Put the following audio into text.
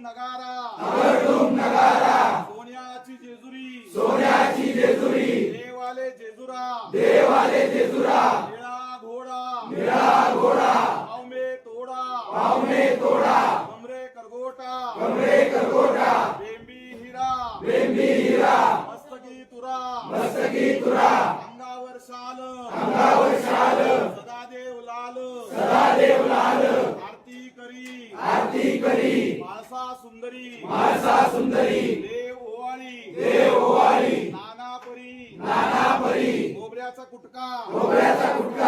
नगारा नगारा सोन्याची जेजुरी सोन्याची जेजुरी जेजुरा. देवाले जेजुरा. निळा घोडा. निळा घोडा. पावमे तोडा. पावमे तोडा. कमरे करगोटा. कमरे करगोटा. बेंबी हिरा. बेंबी हिरा. मस्तकी तुरा. मस्तकी तुरा. अंगावर शाल. अंगावर शाल. सदादेव लाल. सदादेव लाल. आरती करी. आरती करी. माळसा सुंदरी. माळसा सुंदरी. ओवाळी कुटका. खोबऱ्याचा कुटका.